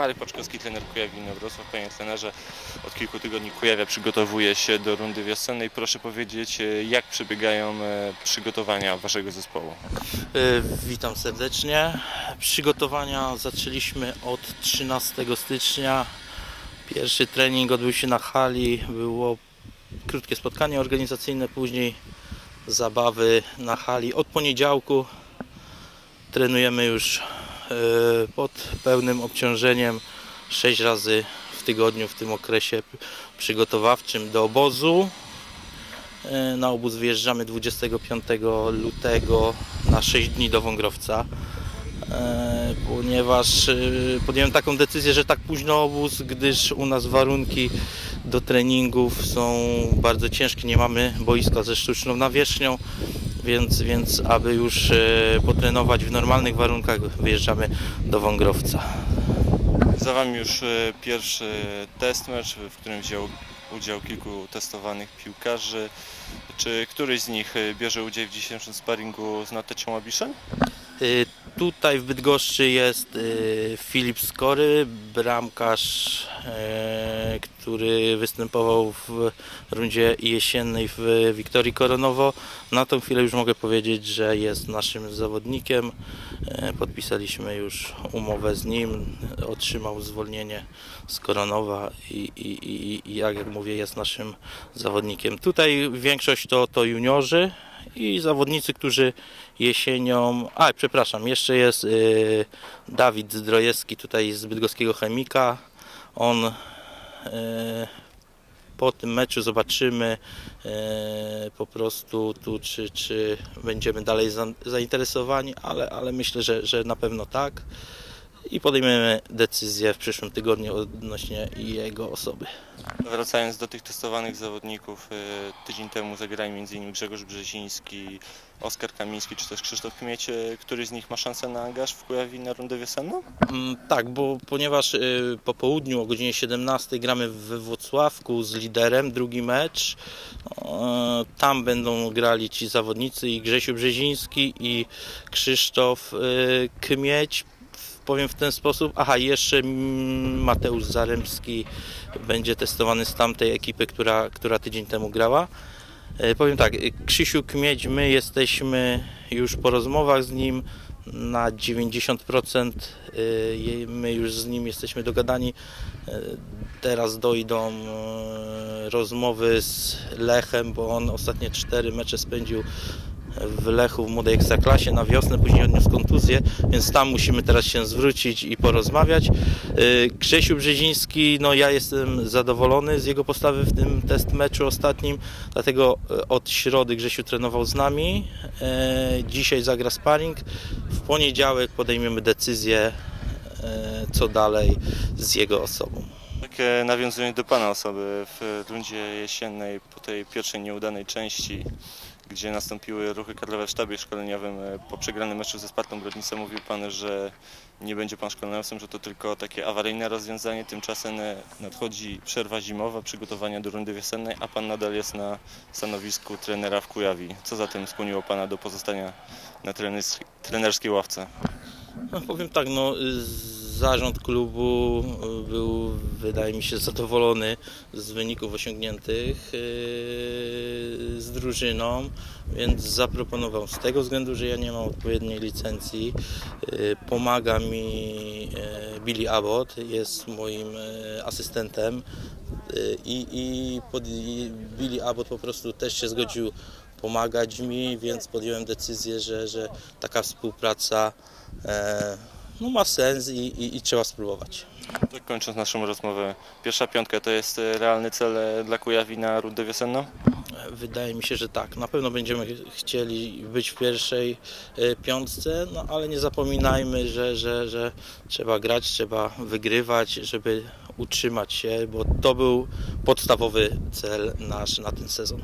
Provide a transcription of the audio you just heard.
Marek Paczkowski, trener Kujawiny Wrocław. Panie trenerze, od kilku tygodni Kujawia przygotowuje się do rundy wiosennej. Proszę powiedzieć, e, jak przebiegają e, przygotowania Waszego zespołu? Y, Witam serdecznie. Przygotowania zaczęliśmy od 13 stycznia. Pierwszy trening odbył się na hali. Było krótkie spotkanie organizacyjne, później zabawy na hali. Od poniedziałku trenujemy już pod pełnym obciążeniem 6 razy w tygodniu w tym okresie przygotowawczym do obozu. E, Na obóz wyjeżdżamy 25 lutego na 6 dni do Wągrowca, e, ponieważ e, podjąłem taką decyzję, że tak późno obóz, gdyż u nas warunki do treningów są bardzo ciężkie, nie mamy boiska ze sztuczną nawierzchnią, więc, więc aby już e, potrenować w normalnych warunkach wyjeżdżamy do Wągrowca. Za Wami już e, pierwszy test mecz, w którym wziął udział kilku testowanych piłkarzy. Czy któryś z nich e, bierze udział w dzisiejszym sparingu z Natecią Abiszem? Tutaj w Bydgoszczy jest y, Filip Skory, bramkarz, e, który występował w rundzie jesiennej w Wiktorii Koronowo. Na tą chwilę już mogę powiedzieć, że jest naszym zawodnikiem. E, Podpisaliśmy już umowę z nim, otrzymał zwolnienie z Koronowa i, i, i, i jak, jak mówię jest naszym zawodnikiem. Tutaj większość to, to juniorzy i zawodnicy, którzy jesienią. A, przepraszam, jeszcze jest y, Dawid Zdrojewski tutaj z bydgoskiego chemika. On y, po tym meczu zobaczymy y, po prostu tu, czy, czy będziemy dalej za, zainteresowani, ale, ale myślę, że, że na pewno tak. I podejmiemy decyzję w przyszłym tygodniu odnośnie jego osoby. Wracając do tych testowanych zawodników, e, tydzień temu zagrali m.in. Grzegorz Brzeziński, Oskar Kamiński czy też Krzysztof Kmieć. E, Który z nich ma szansę na angaż w Kujawi na rundę wiosenną? Mm, Tak, bo ponieważ y, po południu o godzinie 17 gramy we Włocławku z liderem, drugi mecz. Tam będą grali ci zawodnicy i Grzesiu Brzeziński i Krzysztof y, Kmieć. Powiem w ten sposób. Aha, jeszcze mm, Mateusz Zaremski będzie testowany z tamtej ekipy, która, która tydzień temu grała. E, Powiem tak, y, Krzysiu Kmieć, my jesteśmy już po rozmowach z nim na 90% y, je- my już z nim jesteśmy dogadani. E, Teraz dojdą e, rozmowy z Lechem, bo on ostatnie cztery mecze spędził w Lechu w młodej ekstraklasie na wiosnę, później odniósł kontuzję, więc tam musimy teraz się zwrócić i porozmawiać. E, Grzesiu Brzeziński, no ja jestem zadowolony z jego postawy w tym test meczu ostatnim, dlatego e, od środy Grzesiu trenował z nami. E, Dzisiaj zagra sparring. W poniedziałek podejmiemy decyzję, co dalej z jego osobą. Takie nawiązując do Pana osoby w rundzie jesiennej po tej pierwszej nieudanej części, gdzie nastąpiły ruchy kadrowe w sztabie szkoleniowym e, po przegranym meczu ze Spartą Brodnicą, mówił Pan, że nie będzie Pan szkoleniowcem, że to tylko takie awaryjne rozwiązanie. Tymczasem e, nadchodzi przerwa zimowa, przygotowania do rundy wiosennej, a Pan nadal jest na stanowisku trenera w Kujawi. Co zatem skłoniło Pana do pozostania na trenerskiej- ławce? No, powiem tak, no, y, zarząd klubu y, był, wydaje mi się, zadowolony z wyników osiągniętych y, z drużyną, więc zaproponował z tego względu, że ja nie mam odpowiedniej licencji. y, Pomaga mi Billy Abbott, jest moim asystentem i, i, pod, Billy Abbott po prostu też się zgodził pomagać mi, więc podjąłem decyzję, że, że taka współpraca e, no, ma sens i, i, i trzeba spróbować. Tak kończąc naszą rozmowę, pierwsza piątka to jest e, realny cel e, dla Kujawi na rundę wiosenną? Wydaje mi się, że tak. Na pewno będziemy ch- chcieli być w pierwszej e, piątce, no ale nie zapominajmy, że, że, że trzeba grać, trzeba wygrywać, żeby utrzymać się, bo to był podstawowy cel nasz na ten sezon.